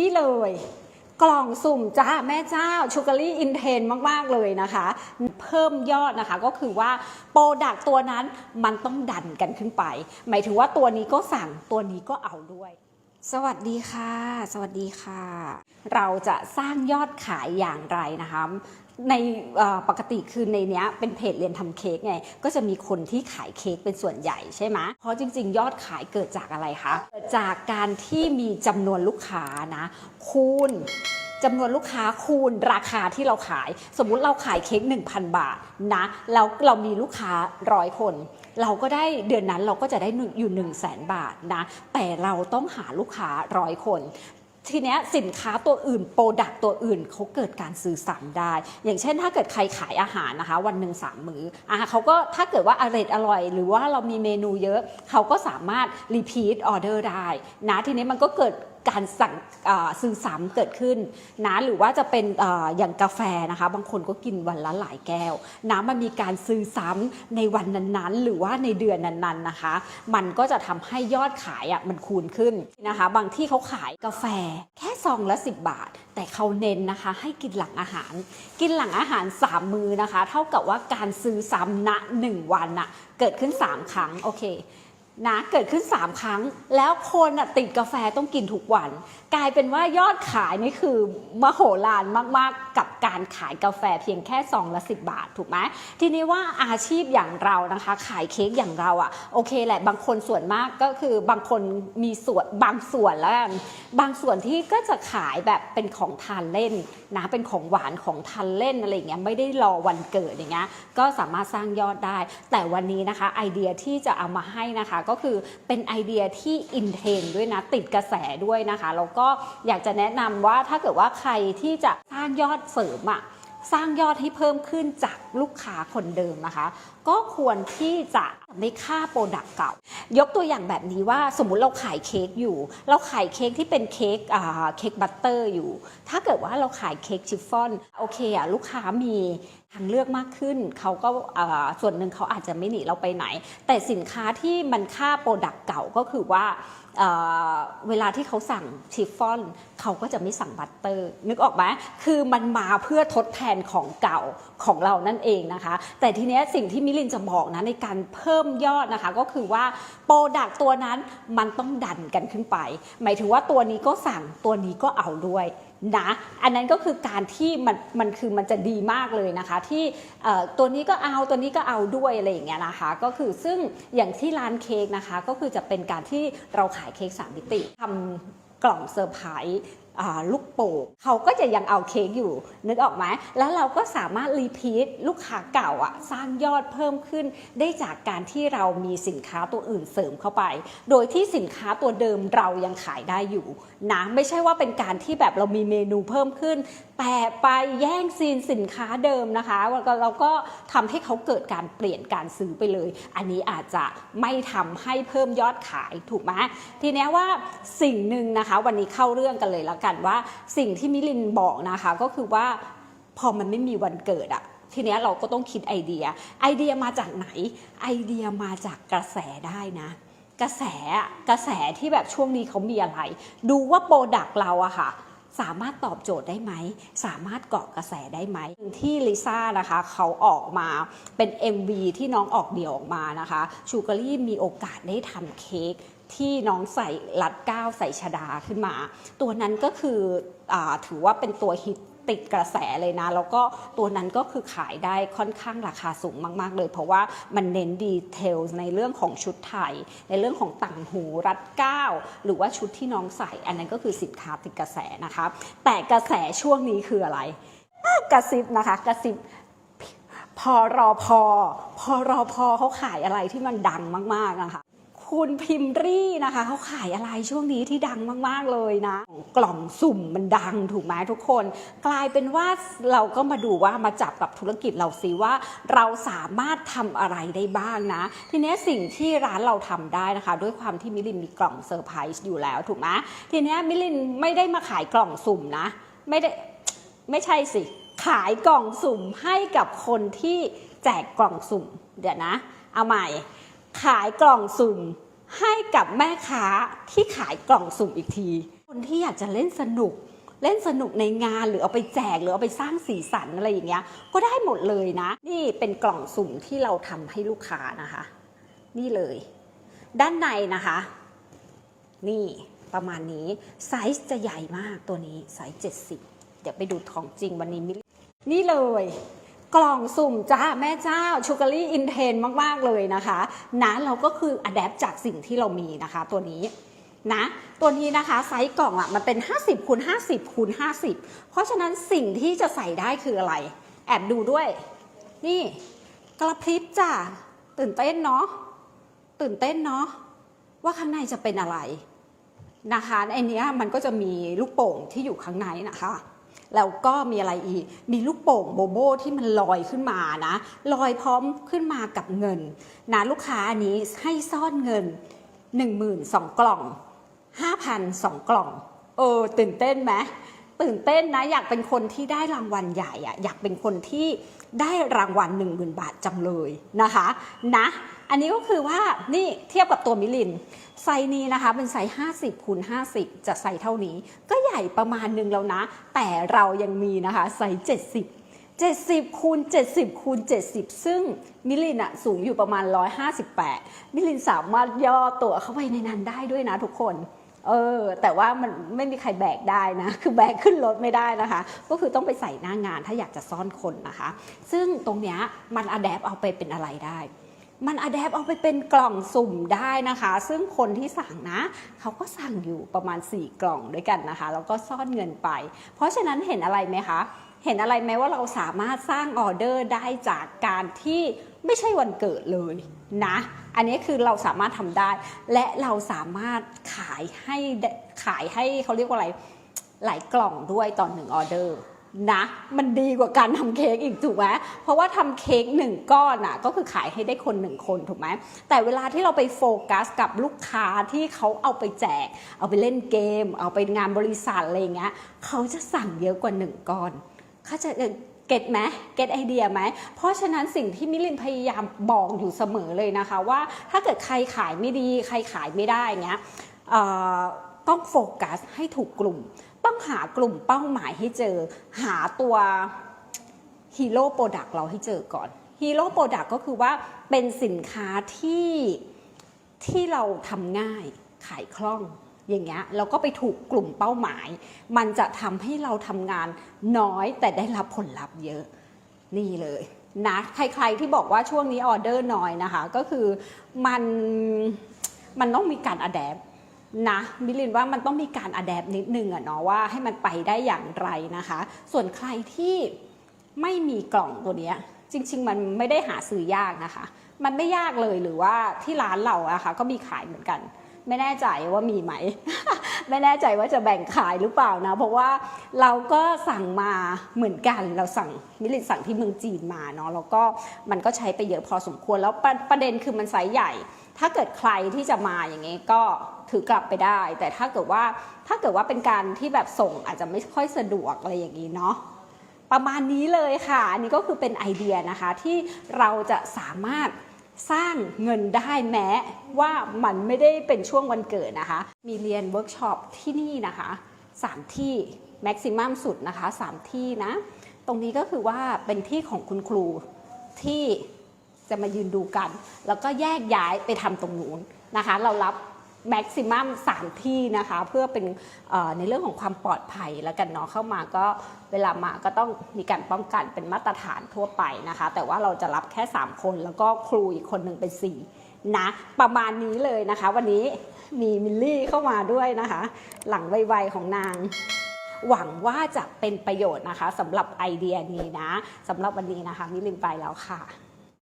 นี่เลย กล่องสุ่มจ้าแม่เจ้าชูการีอินเทนมาก ๆ เลยนะคะ เพิ่มยอดนะคะก็คือว่าโปรดักตัวนั้นมันต้องดันกันขึ้นไป หมายถึงว่าตัวนี้ก็สั่งตัวนี้ก็เอาด้วย สวัสดีค่ะ สวัสดีค่ะ เราจะสร้างยอดขายอย่างไรนะคะในปกติคือในเนี้ยเป็นเพจเรียนทำเค้กไง ก็จะมีคนที่ขายเค้กเป็นส่วนใหญ่ใช่ไหมเพราะจริง ๆ ยอดขายเกิดจากอะไรคะเกิดจากการที่มีจำนวนลูกค้านะคูณ จำนวนลูกค้าคูณราคาที่เราขาย สมมุติเราขายเค้ก1,000 บาทนะแล้วเรามีลูกค้าร้อยคน เราก็ได้เดือนนั้นเราก็จะได้อยู่1 0 0 0 0แสนบาทนะแต่เราต้องหาลูกค้าร้อยคนทีเนี้ยสินค้าตัวอื่นโปรดักตัวอื่นเขาเกิดการซื้อซ้ำได้ อย่างเช่นถ้าเกิดใครขายอาหารนะคะ วันหนึ่งสามมือ้ออะเขาก็ถ้าเกิดว่าอร่อยอร่อย หรือว่าเรามีเมนูเยอะ เขาก็สามารถรีพีทออเดอร์ได้นะทีนี้มันก็เกิด การสั่งซื้อซ้ำเกิดขึ้นนะหรือว่าจะเป็นออย่างกาแฟนะคะ บางคนก็กินวันละหลายแก้วนะมันมีการซื้อซ้ำในวันนั้นๆ หรือว่าในเดือนนั้นๆนะคะ มันก็จะทำให้ยอดขายอะมันคูณขึ้นนะคะ บางที่เขาขายกาแฟแค่ซองละ 10 บาท แต่เขาเน้นนะคะให้กินหลังอาหาร กินหลังอาหาร 3 มือนะคะ เท่ากับว่าการซื้อซ้ำณ1วันน่ะเกิดขึ้น 3 ครั้งโอเค นะเกิดขึ้น 3 ครั้ง แล้วคนน่ะติดกาแฟต้องกินทุกวัน กลายเป็นว่ายอดขายนี่คือมโหฬารมากๆ กับการขายกาแฟเพียงแค่ซองละ 10 บาทถูกไหมทีนี้ว่าอาชีพอย่างเรานะคะ ขายเค้กอย่างเราอะ่ะโอเคแหละบางคนส่วนมากก็คือบางคนมีส่วนบางส่วนแล้วกันบางส่วนที่ก็จะขายแบบเป็นของทานเล่นนะเป็นของหวานของทานเล่นอะไรอย่างเงี้ยไม่ได้รอวันเกิดอย่างเงี้ยก็สามารถสร้างยอดได้ แต่วันนี้นะคะไอเดียที่จะเอามาให้นะคะก็คือเป็นไอเดียที่อินเทนด์ด้วยนะติดกระแสด้วยนะคะแล้วก็อยากจะแนะนำว่าถ้าเกิดว่าใครที่จะสร้างยอดเสริมอะสร้างยอดให้เพิ่มขึ้นจากลูกค้าคนเดิมนะคะ ก็ควรที่จะ ไม่ค่าโปรดักต์เก่า ยกตัวอย่างแบบนี้ว่าสมมุติเราขายเค้กอยู่ เราขายเค้กที่เป็นเค้กเค้กบัตเตอร์อยู่ ถ้าเกิดว่าเราขายเค้กชิฟฟ่อนโอเคอะลูกค้ามีทางเลือกมากขึ้นเขาก็ส่วนหนึ่งเขาอาจจะไม่หนีเราไปไหน แต่สินค้าที่มันค่าโปรดักต์เก่าก็คือว่าเเวลาที่เขาสั่งชิฟฟ่อนเขาก็จะไม่สั่งบัตเตอร์ นึกออกไหมคือมันมาเพื่อทดแทนของเก่าของเรานั่นเองนะคะ แต่ทีเนี้ยสิ่งที่มิลินจะบอกนะในการเพิ่มยอดนะคะ ก็คือว่าโปรดักตัวนั้นมันต้องดันกันขึ้นไป หมายถึงว่าตัวนี้ก็สั่งตัวนี้ก็เอาด้วยนะอันนั้นก็คือการที่มันมันคือมันจะดีมากเลยนะคะ ที่ตัวนี้ก็เอาตัวนี้ก็เอาด้วยอะไรอย่างเงี้ยนะคะ ก็คือซึ่งอย่างที่ร้านเค้กนะคะ ก็คือจะเป็นการที่เราขายเค้กสามมิติทำกล่องเซอร์ไพรส์ ลูกโป่งเขาก็จะยังเอาเค้กอยู่ นึกออกไหมแล้วเราก็สามารถรีพีทลูกค้าเก่าอะสร้างยอดเพิ่มขึ้น ได้จากการที่เรามีสินค้าตัวอื่นเสริมเข้าไป โดยที่สินค้าตัวเดิมเรายังขายได้อยู่นะไม่ใช่ว่าเป็นการที่แบบเรามีเมนูเพิ่มขึ้น แต่ไปแย่งซีนสินค้าเดิมนะคะแล้วก็เราก็ทำให้เขาเกิดการเปลี่ยนการซื้อไปเลย อันนี้อาจจะไม่ทำให้เพิ่มยอดขายถูกไหมทีนี้ว่าสิ่งหนึ่งนะคะ วันนี้เข้าเรื่องกันเลยแล้วกันว่า สิ่งที่มิลินบอกนะคะก็คือว่าพอมันไม่มีวันเกิดอะทีนี้เราก็ต้องคิดไอเดีย ไอเดียมาจากไหน ไอเดียมาจากกระแสได้นะ กระแสกระแสที่แบบช่วงนี้เขามีอะไร ดูว่าโปรดักต์เราอะค่ะ สามารถตอบโจทย์ได้ไหม สามารถเกาะกระแสได้ไหม ที่ลิซ่านะคะเขาออกมาเป็น MV ที่น้องออกเดี่ยวออกมานะคะชูการีมีโอกาสได้ทำเค้กที่น้องใส่ลัดก้าวใส่ชดาขึ้นมา ตัวนั้นก็คืออถือว่าเป็นตัวฮิต ติดกระแสเลยนะ แล้วก็ตัวนั้นก็คือขายได้ค่อนข้างราคาสูงมาก ๆ เลย เพราะว่ามันเน้นดีเทลในเรื่องของชุดไทย ในเรื่องของต่างหูรัดก้าวหรือว่าชุดที่น้องใส่ อันนั้นก็คือสินค้าติดกระแสนะคะ แต่กระแสช่วงนี้คืออะไร กระซิบนะคะกระซิบพอรอพอพอรอพอเขาขายอะไรที่มันดังมากๆนะคะ คุณพิมรี่นะคะเขาขายอะไรช่วงนี้ที่ดังมาก ๆ เลยนะ กล่องสุ่มมันดังถูกไหมทุกคน กลายเป็นว่าเราก็มาดูว่ามาจับกับธุรกิจเราสิว่า เราสามารถทำอะไรได้บ้างนะ ทีนี้สิ่งที่ร้านเราทำได้นะคะ ด้วยความที่มิลินมีกล่องเซอร์ไพรส์อยู่แล้วถูกไหมทีนี้มิลินไม่ได้มาขายกล่องสุ่มนะ ไม่ได้ไม่ใช่สิ ขายกล่องสุ่มให้กับคนที่แจกกล่องสุ่มเดี๋ยวนะ เอาใหม่ ขายกล่องสุ่มให้กับแม่ค้าที่ขายกล่องสุ่มอีกที คนที่อยากจะเล่นสนุก เล่นสนุกในงานหรือเอาไปแจกหรือเอาไปสร้างสีสันอะไรอย่างเงี้ยก็ได้หมดเลยนะ นี่เป็นกล่องสุ่มที่เราทำให้ลูกค้านะคะ นี่เลย ด้านในนะคะ นี่ประมาณนี้ไซส์จะใหญ่มากตัวนี้ไซส์70 เดี๋ยวไปดูของจริงวันนี้มิลนี่เลย กล่องสุ่มจ้าแม่เจ้าชูการีอินเทนมาก ๆ เลยนะคะนะเราก็คืออัดแอปจากสิ่งที่เรามีนะคะตัวนี้นะตัวนี้นะคะไซส์กล่องอะ่ะมันเป็น 50คูณ50คูณ50 เพราะฉะนั้นสิ่งที่จะใส่ได้คืออะไร แอบดูด้วย นี่กระพริบจ้าตื่นเต้นเนาะตื่นเต้นเนาะว่าข้างในจะเป็นอะไรนะคะไอเนี้ยมันก็จะมีลูกโป่งที่อยู่ข้างในนะคะ แล้วก็มีอะไรอีก มีลูกโป่งโบโบที่มันลอยขึ้นมานะ ลอยพร้อมขึ้นมากับเงินนะลูกค้าอันนี้ให้ซ่อนเงิน1 0 0 0 0สองกล่อง 5,000สองกล่อง เออ ตื่นเต้นไหมตื่นเต้นนะอยากเป็นคนที่ได้รางวัลใหญ่อะอยากเป็นคนที่ได้รางวัล 1 0,000 บาทจังเลยนะคะ นะ อันนี้ก็คือว่านี่เทียบกับตัวมิลินไซส์นี้นะคะเป็นไซส์ 50คูณ50 จะไซส์เท่านี้ ก็ใหญ่ประมาณหนึงแล้วนะ แต่เรายังมีนะคะไซส์ 70 70คูณ70คูณ70 ซึ่งมิลินอะสูงอยู่ประมาณ 158 มิลินสามารถย่อตัวเข้าไปในนั้นได้ด้วยนะทุกคน เออ แต่ว่ามันไม่มีใครแบกได้นะ คือแบกขึ้นรถไม่ได้นะคะ ก็คือต้องไปใส่หน้างานถ้าอยากจะซ่อนคนนะคะ ซึ่งตรงเนี้ยมันอะแดปเอาไปเป็นอะไรได้ มันอะแดปเอาไปเป็นกล่องสุ่มได้นะคะ ซึ่งคนที่สั่งนะ เขาก็สั่งอยู่ประมาณ 4 กล่องด้วยกันนะคะ แล้วก็ซ่อนเงินไป เพราะฉะนั้นเห็นอะไรไหมคะ เห็นอะไรไหมว่าเราสามารถสร้างออเดอร์ได้จากการที่ไม่ใช่วันเกิดเลยนะ อันนี้คือเราสามารถทำได้ และเราสามารถขายให้ขายให้เขาเรียกว่าอะไรหลายกล่องด้วยตอนหนึ่งออเดอร์ นะ มันดีกว่าการทำเค้กอีกถูกไหมเพราะว่าทำเค้กหนึ่งก้อนอะก็คือขายให้ได้คนหนึ่งคนถูกไหมแต่เวลาที่เราไปโฟกัสกับลูกค้าที่เขาเอาไปแจก เอาไปเล่นเกม เอาไปงานบริษัทอะไรเงี้ยเขาจะสั่งเยอะกว่าหนึ่งก้อนเขาจะเก็ตไหมเก็ตไอเดียไหม เพราะฉะนั้นสิ่งที่มิลินพยายามบอกอยู่เสมอเลยนะคะว่าถ้าเกิดใครขายไม่ดี ใครขายไม่ได้เงี้ยต้องโฟกัสให้ถูกกลุ่ม ต้องหากลุ่มเป้าหมายให้เจอ หาตัวฮีโร่โปรดักต์เราให้เจอก่อนฮีโร่โปรดักต์ก็คือว่าเป็นสินค้าที่ที่เราทำง่ายขายคล่องอย่างเงี้ยเราก็ไปถูกกลุ่มเป้าหมาย มันจะทำให้เราทำงานน้อยแต่ได้รับผลลัพธ์เยอะนี่เลยนะใครๆที่บอกว่าช่วงนี้ออเดอร์น้อยนะคะ ก็คือมันมันต้องมีการอัดแอป นะมิลินว่ามันต้องมีการอัดแอปนิดนึงอะเนาะว่าให้มันไปได้อย่างไรนะคะ ส่วนใครที่ไม่มีกล่องตัวเนี้ยจริง ๆ มันไม่ได้หาซื้อยากนะคะ มันไม่ยากเลยหรือว่าที่ร้านเราอะค่ะก็มีขายเหมือนกัน ไม่แน่ใจว่ามีไหม ไม่แน่ใจว่าจะแบ่งขายหรือเปล่านะ เพราะว่าเราก็สั่งมาเหมือนกัน เราสั่งมิลินสั่งที่เมืองจีนมาเนาะแล้วก็มันก็ใช้ไปเยอะพอสมควรแล้วประประเด็นคือมันไซส์ใหญ่ ถ้าเกิดใครที่จะมาอย่างงี้ก็ถือกลับไปได้ แต่ถ้าเกิดว่าถ้าเกิดว่าเป็นการที่แบบส่งอาจจะไม่ค่อยสะดวกอะไรอย่างนี้เนาะประมาณนี้เลยค่ะอันนี้ก็คือเป็นไอเดียนะคะ ที่เราจะสามารถสร้างเงินได้แม้ว่ามันไม่ได้เป็นช่วงวันเกิดนะคะ มีเรียนเวิร์กช็อปที่นี่นะคะ 3 ที่แม็กซิมัมสุดนะคะ 3 ที่นะ ตรงนี้ก็คือว่าเป็นที่ของคุณครูที่ จะมายืนดูกัน แล้วก็แยกย้ายไปทำตรงนู้นนะคะ เรารับแม็กซิมัม3ที่นะคะ เพื่อเป็นในเรื่องของความปลอดภัยแล้วกันเนาะเข้ามาก็เวลามาก็ต้องมีการป้องกันเป็นมาตรฐานทั่วไปนะคะ แต่ว่าเราจะรับแค่ 3 คนแล้วก็ครูอีกคนหนึ่งเป็น 4 นะ ประมาณนี้เลยนะคะ วันนี้มีมิลลี่เข้ามาด้วยนะคะ หลังไวๆของนาง หวังว่าจะเป็นประโยชน์นะคะสำหรับไอเดียนี้นะสำหรับวันนี้นะคะมิลินไปแล้วค่ะ